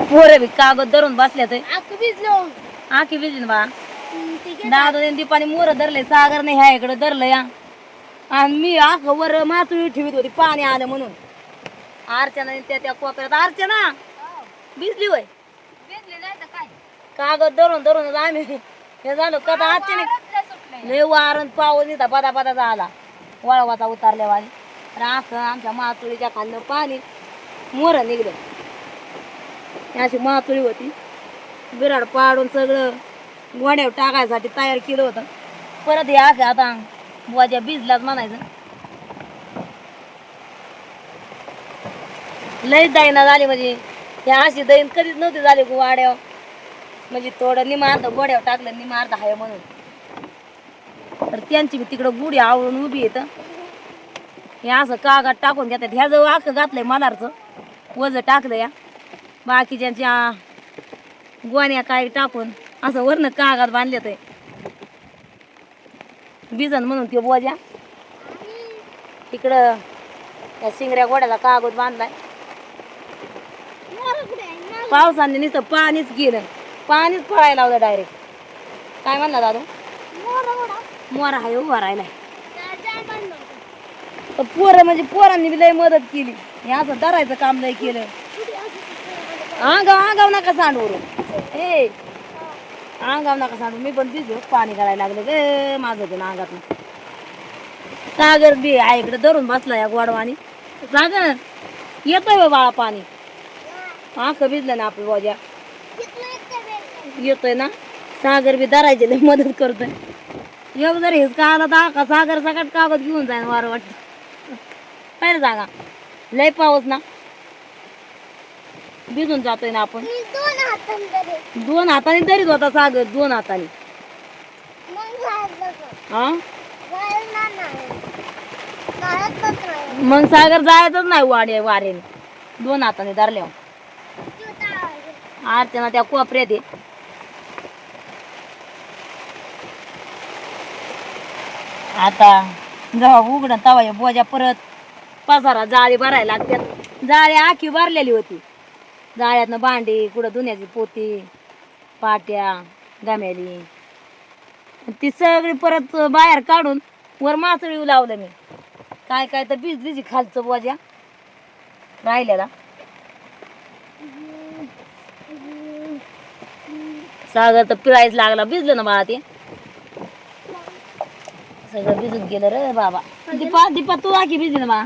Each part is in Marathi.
पोरं बी कागद धरून बसल्या तर आख भिजलो. आखी बिझी बा. हम्म, आहे दादा दीपाने मोर धरले सागर नाही ह्या इकडे धरलं या आणि मी आख वर मातुळी ठेवीत होती पाणी आलं म्हणून. अर्चना त्या त्या कोपऱ्यात. अर्चना भिजली होय? भिजले काय? कागद धरून धरून आम्ही हे झालं कदा अर्चने लय वारण पाऊस इथं बदा बदा झाला. वळवाचा उतारल्या राख आमच्या मातुळीच्या खाल्लं पाणी. मोर निघलं. अशी मातुळी होती. बिराड पाडून सगळं गोड्यावर टाकायसाठी तयार केलं होतं. परत हे असं आता वाज्या भिजलाच म्हणायचं. लय दैना झाली म्हणजे. ह्या अशी दैन कधीच नव्हती झाली वाड्यावर. म्हणजे थोडं निमार्ध गोड्यावर टाकलं निमार्ध हाय म्हणून. तर त्यांची मी तिकडं गुढी आवळून उभी येतं हे असं कागद टाकून घेतात. ह्या जवळ आखं घातलंय मलारचं वज टाकलं या. बाकीच्यांच्या गोण्या काय टाकून असं वरनं कागद बांधले ते बिजन म्हणून ते बोजा तिकडं त्या शिंगऱ्या गोड्याला कागद बांधलाय. पावसाने नुसतं पाणीच गेलं. पाणीच पळायला लावलं डायरेक्ट काय म्हणला दादू? मोरा हा उभा राहिलाय. पोरं म्हणजे पोरांनी बी लय मदत केली. हे असं धरायचं काम लय केलं. कुठे असं अंगाव नका सांडू ए आगाव नका सांडू. मी पण भिजलो पाणी करायला लागलं ग माझं पण अंगात सागर बी आहे इकडे धरून बसला या गोडवानी. सागर येतोय बा बाळा पाणी. आख भिजलं ना आपलं बोजा येतोय ना? सागर बी धरायचे मदत करतोय. योग जर हेच का आला तर आका सागर सकाळ कागद घेऊन जाईन वार वाटत. पहिले जागा. लय पाऊस ना? भिजून जातोय ना आपण मी दोन हातांनी धरे. दोन हाताने तरीच होता सागर दोन हाताने मग? हा जायला नाही. जायचंच नाही. मग सागर जायचंच नाही वाडे वारेने दोन हाताने धरल्यावर जीव टाळायचा. अर्चना त्या कोपऱ्यात आहे आता जेव्हा उघडं तवा हे बोजा परत पसारा जाळी भरायला लागतात जाळी आखी भरलेली होती जाळ्यातनं भांडी कुठं धुण्याची पोती पाट्या गम्याली ती सगळी परत बाहेर काढून वर मासळी लावलं मी. काय काय तर भिजलीची खालचं बोज्या राहिल्याला सागर तर पिळायच लागला. भिजलं ना बाळा ते. सगळं भिजून गेलं रे बाबा. दीपा दीपा तू आखी भिजली ना बा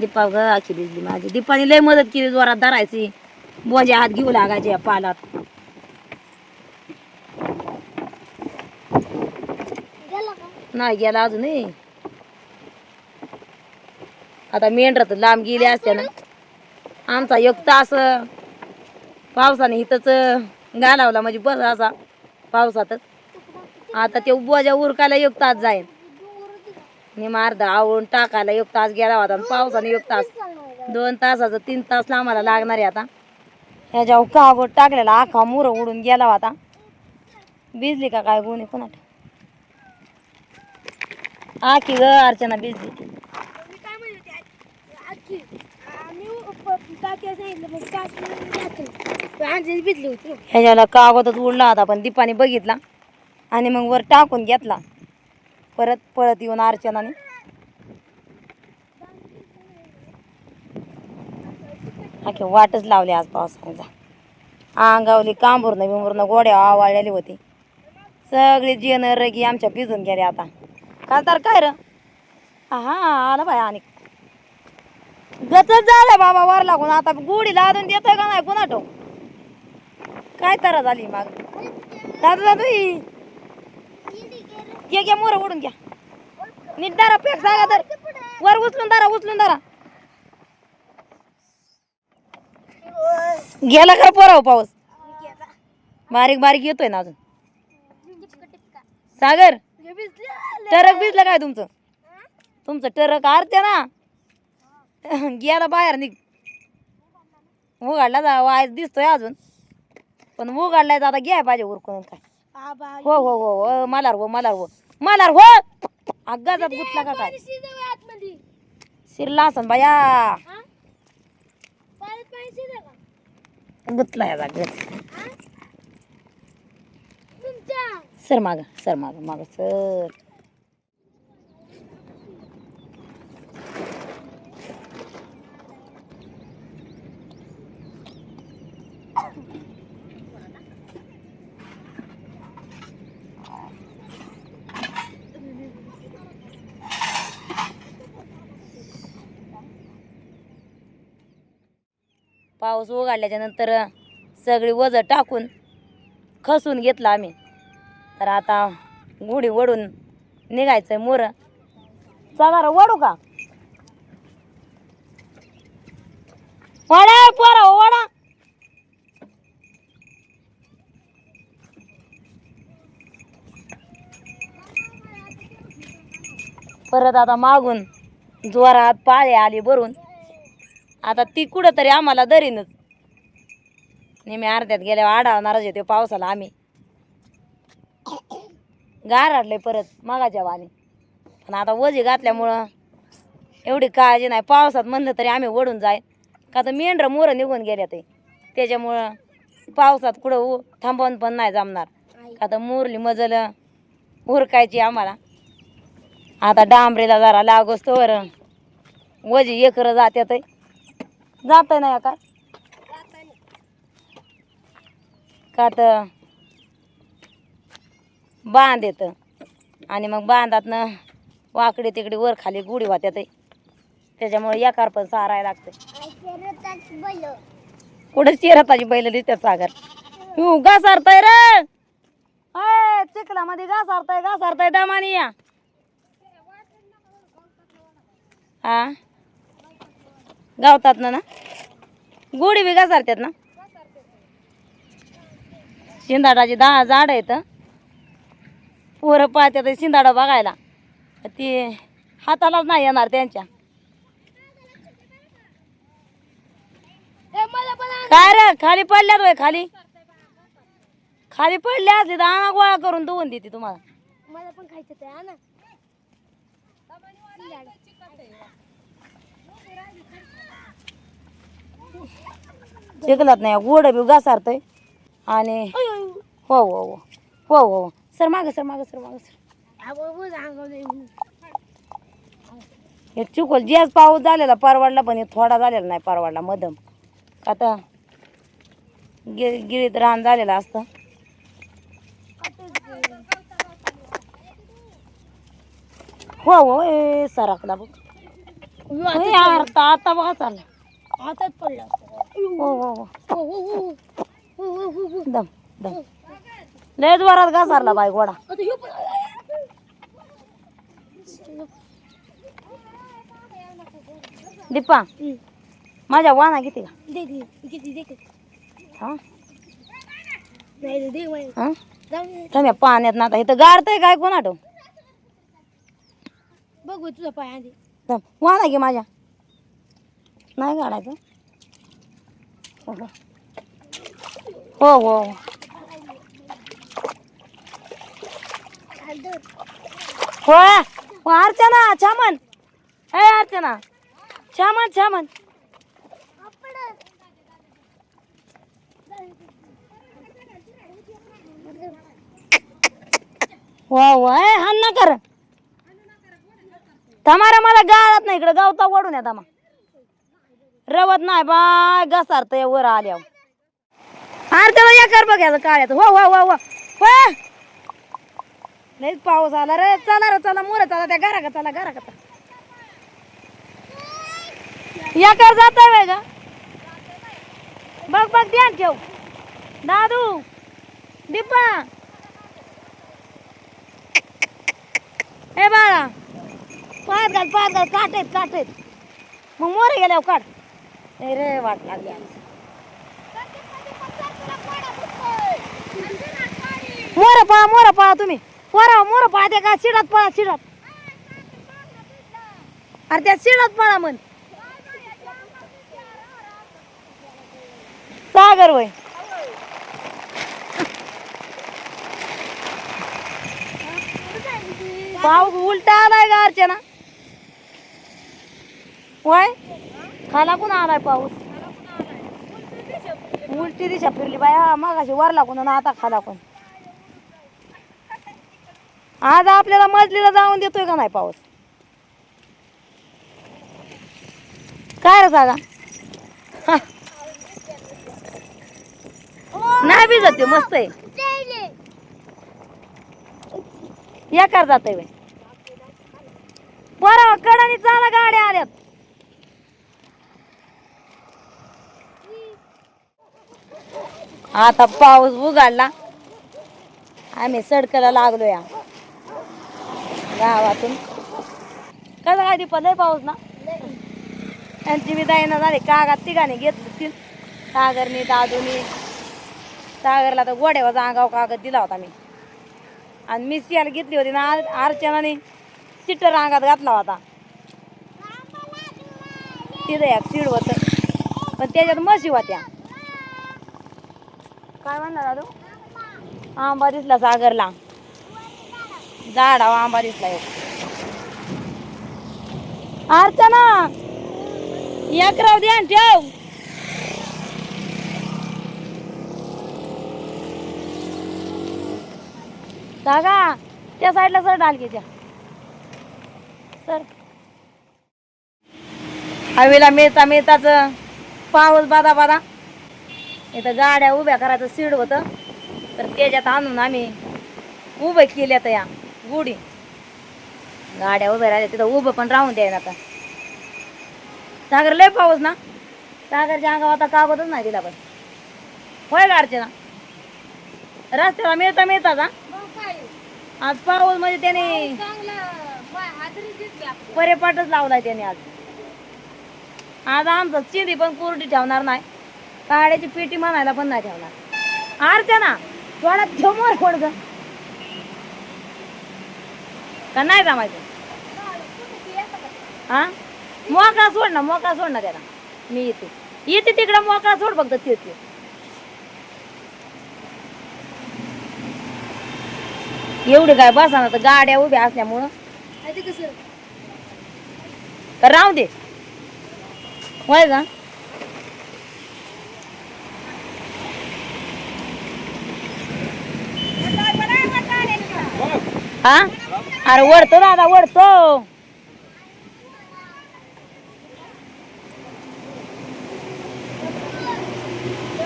दीपा ग भिजली माझी. दीपाने लय मदत केली जोरात धरायची. बोजा हात घेऊ लागायचे या पालात? नाही गेला अजूनही आता मेंढर तर लांब गेले असते ना. आमचा एक तास पावसाने इथंच घालावला म्हणजे बस असा पावसातच. आता ते बोजा उरकायला एक तास जाईल निम अर्धा आवळून टाकायला एक तास गेला होता आणि पावसाने एक तास. दोन तासाचं तीन तास आम्हाला लागणार आहे आता. ह्याच्यावर कागद टाकलेला आखा मुर उडून गेला होता. भिजली का काय गुन्हे कोणाट आखी ग अर्चना भिजली. ह्याच्याला कागदच उडला होता पण दीपाने बघितला आणि मग वर टाकून घेतला. परत पळत येऊन अर्चनाने. अखे वाटच लावली आज पावसाचा अंगावली कांबुरणं बिंबुरणं गोड्या आवाळलेली होती. सगळी जेन रगी आमच्या भिजून गेले आता. खासदार तर काय र? हा आला बाय आणि. गचच झालंय बाबा वर लागून. आता गुढी लादून देतोय का नाही कुणाटो काय तर झाली मग. दादू दादू घे घ्या मोर ओढून घ्या. नीट दारा पेक जागा तर वर उचलून दारा उचलून दारा. गेला का पोराव पाऊस? बारीक बारीक येतोय ना अजून. सागर टरक भिजलं काय तुमचं? तुमचं टरक आरते ना. गेला बाहेर निघ. उघाडला जा वायच दिसतोय अजून. पण उघडलाय तर आता घ्याय पाहिजे उरकून काय. हो हो हो हो मलार हो मलार हो. मलार हो! अग्गाजात गुतला का काय? शिरला असन बाया. गुतला गच तुमच्या सर माग सर माग माग सर. पाऊस उघडल्याच्या नंतर सगळी वजं टाकून खसून घेतलं आम्ही. तर आता गुढी वडून निघायचंय मोर. चला रे वडू का? वडा पोरा वडा. परत आता मागून जोरात पाळे आली भरून. आता ती कुठं तरी आम्हाला दरीनच. नेहमी अर्ध्यात गेल्यावर आढळणारच येते पावसाला आम्ही. गारडले परत मागाच्या वाणी. पण आता वजी घातल्यामुळं एवढी काळजी नाही. पावसात म्हणलं तरी आम्ही ओढून जाय का तर मेंढरं मोरं निघून गेल्या ते. त्याच्यामुळं पावसात कुठं उ थांबवून पण नाही जमणार. का तर मोरली मजल उरकायची आम्हाला. आता डांबरीला जरा लागोस तर वजी एकर जात्यात जात नाही का? का तर बांध येतं. आणि मग बांधातनं वाकडे तिकडे वर खाली गुढी वात्यात त्याच्यामुळे याकार पण सारायला लागतं कुठे चिरताची बैल दिसतात सागर? तू घासारताय रे! अय चिखलामध्ये घासारताय घासारताय दमानी या. हा? गावतात ना ना? गोडी बी घासारतात ना? शिंदाडाची दहा झाड आहेत. पोरं पाहतात शिंदाडा बघायला. ती हातालाच नाही येणार त्यांच्या. काय रे? खाली पडल्यात वय खाली. खाली पडल्या असली तर आणा गोळा करून धुवून देते तुम्हाला. मला पण खायचं ते हा शिकलात नाही गोड बी घासारतंय. आणि हो हो हो. हो हो सर माग सर माग सर माग सर. हे चुकल जेच पाऊस झालेला परवडला पण हे थोडा झालेला नाही परवडला मधम. आता गिर गिरीत रान झालेलं असतं. हो हो ए सरकला बघ. आता बघा चालला. हातात पडलं दम दम दम. लय का घासारला बाय वाडा दीपा माझ्या वाना किती का? तुम्ही पाण्यात ना इथं गारतय काय कोण आठव बघू तुझा पाय आधी. वाना घे माझ्या. नाही गाडायचं हो हो हो. हो, हो. अर्चना छामन. ए अर्चना. छामन छामन. वा वा ए हान ना कर. तमारा मला गाळत नाही इकडे. गावता ओढून या तमा रवत नाही बाय घसारत वर आल्यावर. त्याला या कर बघायला काळ्यात हो, हो हो हो हो. लईच पाऊस आला रे. चला रे चला. मोर चला त्या घरा का चला घरा का या कर जात आहे का बघ बघ ध्यान ठेव. दादू डिप्पा ए बाळा. पायात घाल पायात घाल. काटेत काटेत. मग मोरे गेल्यावर काढ. नाही रे वाट लागली मोर पळा मोर पळा तुम्ही. पोरा मोर पळा ते का शिडात पळा शिडात. अरे त्या शिडात पळा म्हण. सागर वय. पाऊस उलटा आलाय का अर्चना वय. खाला कोण आलाय पाऊस? उलटी दिशा फिरली बाय हा मगाशी वर लागून आणि आता खाला कोण? आज आपल्याला मजलीला जाऊन देतोय का नाही पाऊस? काय रे जागा नाही भिजत ते मस्त आहे. या कर जात बरं कडानी चाला गाड्या आल्यात. आता पाऊस उघडला. आम्ही सडकला लागलो या गावातून. कसं काय पण लय पाऊस ना? त्यांची मी दायना झाली. कागात तिघाने घेतली सागरनी दादूनी. सागरला तर गोड्यावर अंगाव कागद दिला होता मी. आणि मी त्याला घेतली होती ना अर्चनाने. सिटर अंगात घातला होता. तिथं एक सीड होत. पण त्याच्यात म्हशी होत्या. काय म्हणला दादू आंबा दिसला सागरला झाडावा आंबा दिसला एक. अर्चना! एक राव द्या ठेव. जागा त्या साईडला सर डालकीच्या सर. हवेला मिळता मिळताच पाऊस बादा बादा. इथं गाड्या उभ्या करायचं सीड होतं. तर त्याच्यात आणून आम्ही उभं केल्यात या गुढी. गाड्या उभ्या राहिल्या तिथं उभं पण राहून द्याय आता. सागर लय पाऊस ना? सागरच्या अंगावर आता कागदच नाही दिला पण. होय गाडचे ना रस्त्याला मिळता मिळता का आज पाऊस म्हणजे त्याने परेपाटच लावलाय त्याने आज. आज आमचं चिंधी पण कोरडी ठेवणार नाही. काड्याची पेटी म्हणायला पण नाही ठेवणार. आरत्या ना थोडा ठेवणार फोड ग का नाही जमायचं? हा? मोकळा सोड ना मोकळा सोड ना त्याला. मी येते. येते तिकडं मोकळा सोड फक्त ते ते. एवढी काय बसा ना तर गाड्या उभ्या असल्यामुळं. राहू दे. होय का? हा? अरे वडतो दादा वडतो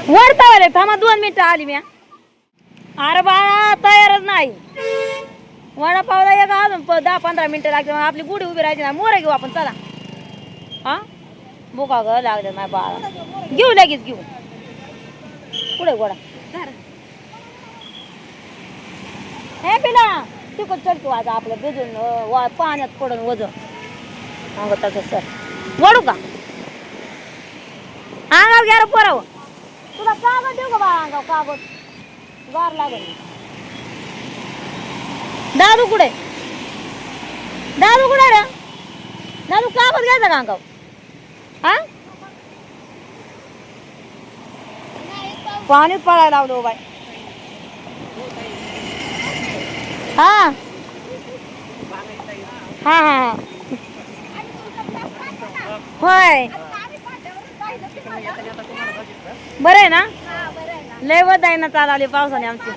वडता वाले थांबा दोन मिनिटं आली मी अरे बाळा तयारच नाही. वडापावला एक अजून प- दहा पंधरा मिनिटं लागते मग आपली गुढी उभी राहायची ना मोरे घेऊ आपण चला. हा? बुका ग लागले नाही बाळा. घेऊ लगेच घेऊ. पुढे गोडा हे पिला. तिकट चढतो आज आपलं भिजून वा पाण्यात पडून वजन. अंग तसं सर. वडू का? अंगावर घ्या पोराव तुला कागद देऊ का बा अंगाव कागद? गार लागेल. दादू कुठे? दादू कुठे रे? दादू कागद घ्यायचा का अंगाव हा? पाणी पळायला लावलो हो बाय हा. हा होय. बरं आहे ना? लय आहे ना चालवली पावसाने आमची.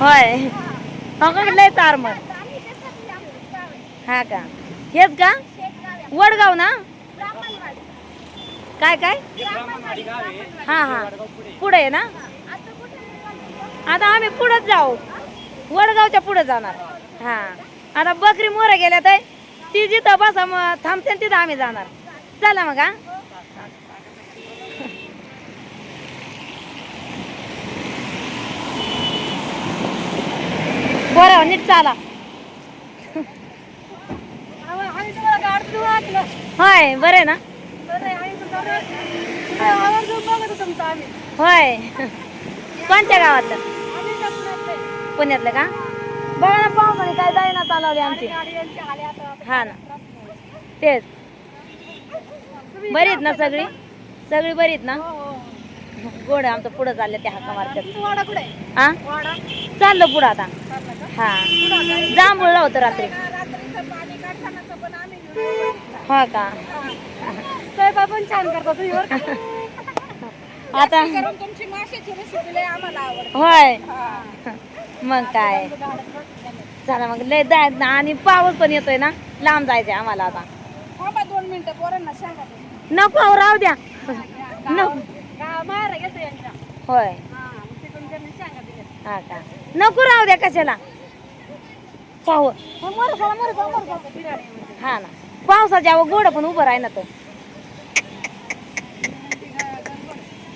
होय. लय तार मग. हा का? हेच का? वडगाव ना? काय काय? हा हा. पुढे आहे ना? आता आम्ही पुढेच जाऊ. वडगावच्या पुढे जाणार. हा. आता बकरी मोरे गेल्या तर ती जिथं बसा मग थांबते तिथं आम्ही जाणार. चला मग हा. बरं नीट चाला. होय बरं आहे ना? होय. कोणत्या गावातलं? पुण्यातलं का? बघा ना पाहुणे काय जाईना चालवली आमची. हा ना. तेच. बरी आहेत ना सगळी? सगळी बरी आहेत ना गोड आमचं पुढं चाललं त्या हाका मारतात. हा चाललं पुढं आता. हा. जांभूळला होतं रात्री. हो का? स्वयंपाक छान करता तुम्ही? आता होय. मग काय? चला मग लय दा- आणि पाऊस पण येतोय ना? लांब जायचंय आम्हाला आता. थांबा दोन मिनिटं पोरांना सांगा ते. नको अहो, राहू द्या. नको. गाव मारा घेतो यांच्या होय. हा मग तिकडून त्यांनी सांगा तिकडे हा का? नको राहू द्या कशाला. बिराडीमध्ये. हा ना. पावसाच्या अहो गोड पण उभं राही ना. तो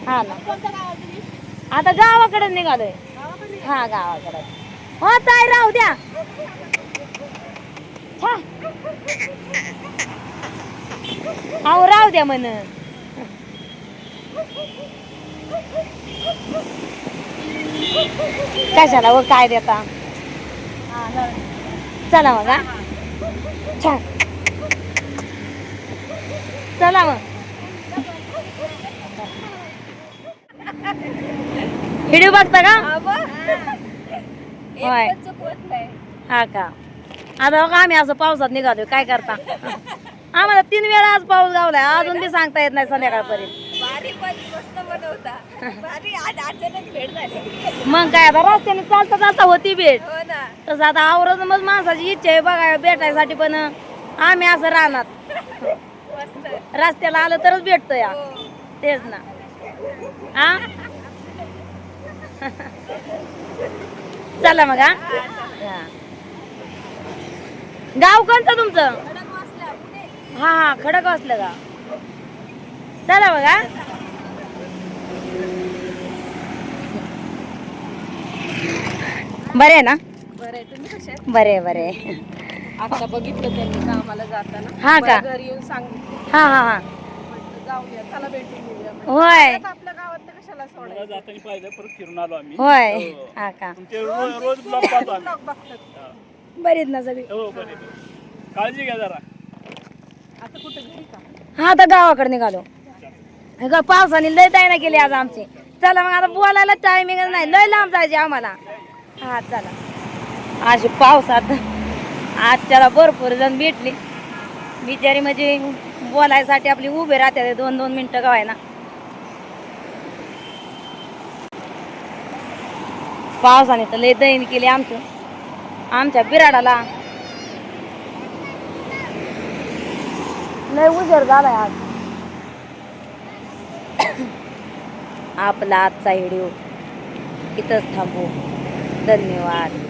हा ना? आता गावाकडे निघालोय? हा गावाकडे. हो ताई राहू द्या. अहो राहू द्या म्हण. कशाला व काय देता? चला मग हा. छान चला मग. व्हिडिओ बघता का? होय. हा का? आता बघा आम्ही असं पावसात निघालोय. काय करता? आम्हाला तीन वेळा आज पाऊस गावलाय. अजून बी सांगता येत नाही संध्याकाळपर्यंत. मग काय आता रस्त्याने चालता चालता होती भेट. हो तसं आता आवरत मग माणसाची इच्छा आहे बघा भेटायसाठी पण आम्ही असं राहणार. रस्त्याला आलं तरच भेटतो या हो. तेच ना. हा चला मग हा. गाव कोणतं तुमचं? वाचला हा हा खडक असलं का चला बघा बरे ना? बरं आहे. तुम्ही कसे? बरे बरे आता बघितलं त्यांनी कामाला जाताना. हा का? मला घरी येऊन सांगितलं. हा हा हा. म्हटलं जाऊया चला भेटून येऊया. होय. गावात कशाला सोडायचं? जाताना पाहिलं परत फिरून आलो आम्ही. होय. हो. हा का? तुमचे रोज रोज ब्लॉग पाहतो आम्ही. ब्लॉग बघतात. बरीच ना सगळी. हो बरे बरे. काळजी घ्या जरा. आता कुठे घरी का? हा आता गावाकडे निघालो. हे का पावसाने लय ताईना केली आज आमची. चला मग आता बोलायला टायमिंग नाही. लय लांब जायचे आम्हाला. हा चला. अशी पावसात आजच्याला भरपूर जण भेटली. बिचारी म्हणजे बोलायसाठी आपली उभे राहते दोन दोन मिनिटं गावाय पावसाने तर लय दैन केली आमचं. आमच्या बिराडाला. लय उजेड झालाय आज. आपला आजचा व्हिडिओ इथंच थांबू. धन्यवाद.